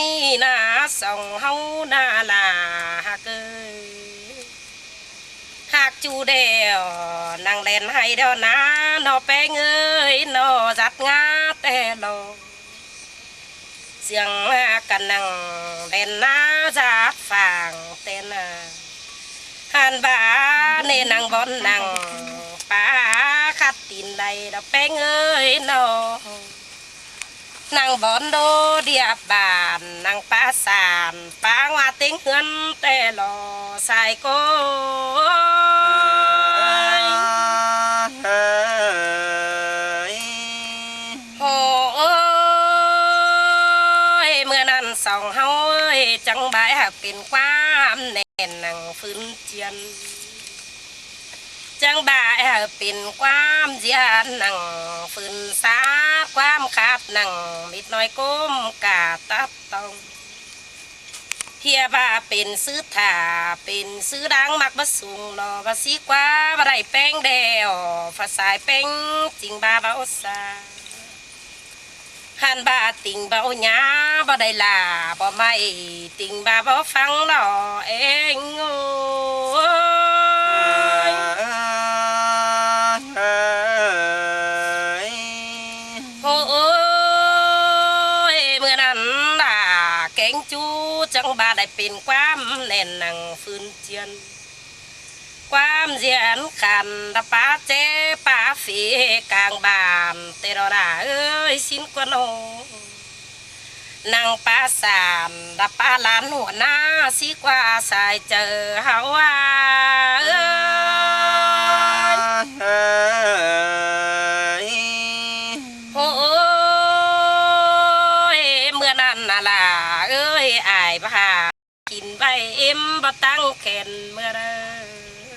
นี่นาส่องเฮาหน้าลาฮักเอ้ยหักจูเดียวนางเล่นให้เดียวนะนอแป้งเอ้ยนอจัดงาแต่โลเสียงกันนังเล่นนาจัดฟังเต้นนาหันบาเนนังบอนนังป้าขัดตีนใดดอกแป้งเอ้ยนอ นางบอนโดเดียบบานนางป้าสานป้างว่าติงเฮื จังบายหาเป็นความแน่นนันเจียนจังบ่ายหาเป็นความเจียนนังฟืนสาความขาดหนังมิดน้อยก้มกาตับตองเฮียบ่าเป็นซื้อถาเป็นซื้อดังมักบะสูงรอบะสีกว่าบ่ได้แป้งแดวฝาสายแป้งจริงบ่าเบาซาหันบ่าติงเบาหยาบ่ได้ลาบ่ไม่ติงบ่าบ่ฟังหรอเอง จูจังบาได้เป็นความแน่นหนังฟืนเจียน ความเยียนขันตะปาเจปาฝีกลางบานเตรอดาเอ้ยสินกว่าโนนางปาสานตะปาลานหัวหน้าสีกว่าสายเจอเฮาว่าเอ้ย นั้นน่ะล่ะเอ้ยอายพากินใบเอ็มบ่ตั้งแขนเมื่อเด้อ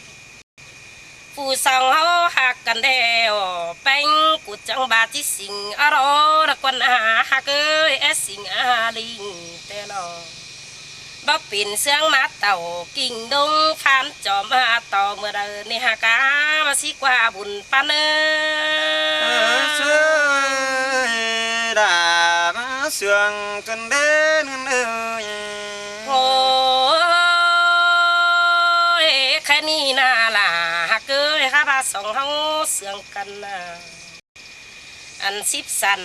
ผู้สองเฮาหักกันแล้วแป้งกูจังบาที่สิงอรอระกวนอาหักเอ้ยแอสิงอาลิงแต่ลอบ่ปิ่นเสียงมาเต่ากิ่งดงผ่านจอมาต่อเมื่อเดินนี่หากามาสิกว่าบุญปานเอ้ เสื่องกันเด่นกันเอ้ยโอ้ยแค่นี้น่าล่ะหักเอ้ยข้าบาสองเฮาเสื่องกันน่ะอันสิบสัน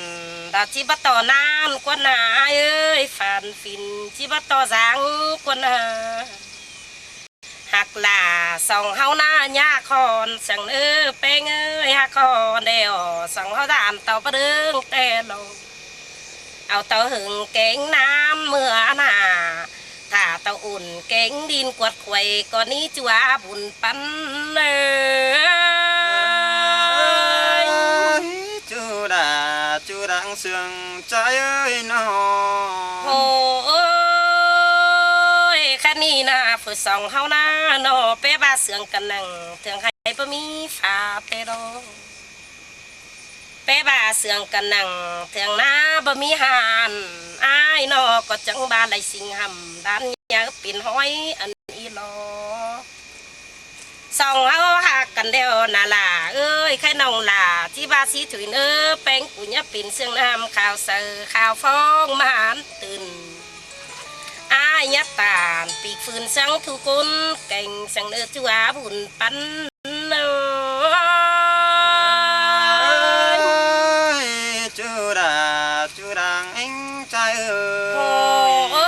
ดาจิบต่อนานกว่านาเอ้ยฝันฟินจิบต่อสังกว่านาหักลาสองเฮาหน้าหญ้าคอนสังเออเป้งเอ้ยหักคอนเดียวสองเฮาดานเต่าประเดึงแต่ลง เอาเตาหึงเก่งน้ำเมื่อหนาถ้าเตาอุ่นเก่งดินกวดไข่ก่อนนี้จัวบุญปันเอ้ยจูดาจูดังเสื่องใจเอ้ยน้อโอ้ยแค่นี้นะฝืสองเฮานะโนเป้บาเสืองกันนังเถืองให้บ่มีฝาเปโรเป้บาเสืองกันนังเถืองหน้าบ่มีหานอ้ายนอก็จังบาไหลสิงหำด้านยาปิ่นห้อยอันอีหลอสองเฮาหักกันเดียวนาล่ะเอ้ยแค่นองล่ะที่บาสีถุยเนื้อแป้งกุญยปิ่นเสียงน้ำข่าวเสือข่าวฟ้องมานตื่นอายยัดตานปีกฟืนสังทุกุนเก่งสังเนื้อจัวบุญปัน จูดังเอ็งใจเอ้โอ้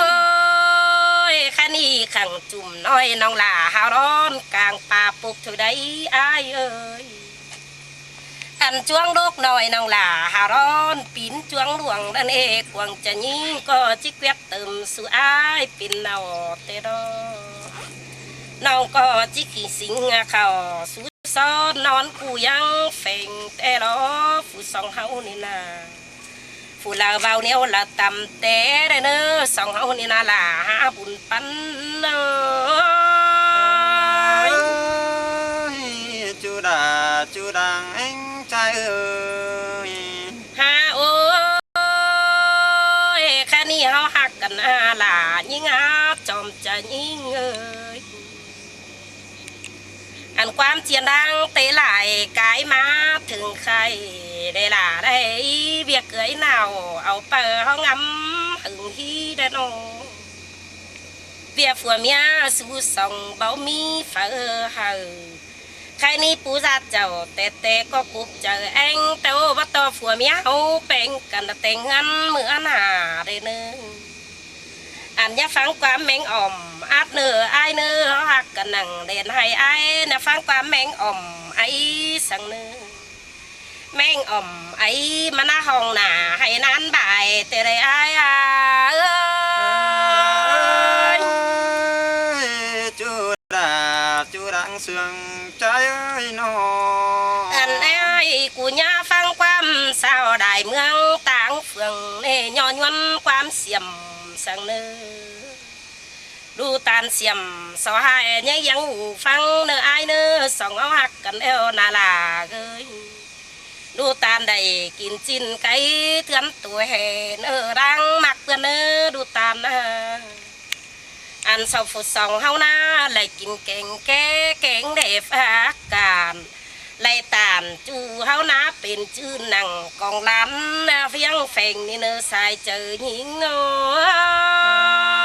ยยแค่นี้ขังจุ่มน้อยน้องหลาหาร้อนกลางป่าปลูกเท่าใดอายเอ้ยอันจ้วงโลกน้อยน้องหลาหาร้อนปีนจ้วงหลวงนั่นเอกวงจะยิงก็จิกเวียดเติมสู่อายปินเนาเตดอน้องก็จิขี่สิงเขาสู้ซ้อนนอนกูยังเฟ่งแต่รอผู้สองเฮานี่นา ผู้ลาเบาเนี้ยละตำแต่ได้เนอสองเฮานี่นาล่ะหาบุญปันเน อเอ้ยจูดาจูดังเอ็งใจเอ้ยหาโอ้ยแค่นี้เฮาหักกันอาล่ะยิ่งอาจอมจะยิ่งเอ้ยอันความเจียนดังเตะไหลกายมาถึงใครได้ล่ะได้เบียกเกยหนาวเอาเปิดห้องงำหึงฮีได้โนเบียฝัวเมียสู้สองเบามีเฟอเฮอใครนี่ปูซาเจ้าแต่แต่ก็กุบเจอเองแต่ว่าต่อฝัวเมียเอาเป็นกันแต่งงานเหมือนหาได้เนึง อันอยาฟังความแมงอ่อมอาดเนื้อไอายเนื้อหักกันนังเด่นให้ไอายนะฟังความแมงอ่อมไอสังเนื้อแมงอ่อมไอมาหน้าห้องหน้าให้นานบ่ายแต่ไรไอายอะเอ้ยจูดาจูดังเสืองใจเอ้ยน้ออันไอ้ายกูย่าฟังความสาวได้เมืองต่างเฟืองเน่ย้อนยวนความเสียม สังเนอดูตานเสียมสอหายเนี่ยยังหูฟังเนื้ออเนื้อสองเอาหักกันเอวนาลาเอ้ยดูตานได้กินจินไก่เถือนตัวแห่เนอรังมักเพื่อนเนื้อดูตานนะอันสาฟุดสองเฮานาไล่กินเก่งแก่เก่งเดฟอาการ ไล่ตามจูเฮานาเป็นชื่อหนังกองล้ำเฟียงเฟงนี่เนอสายเจอหญิงเอ้ย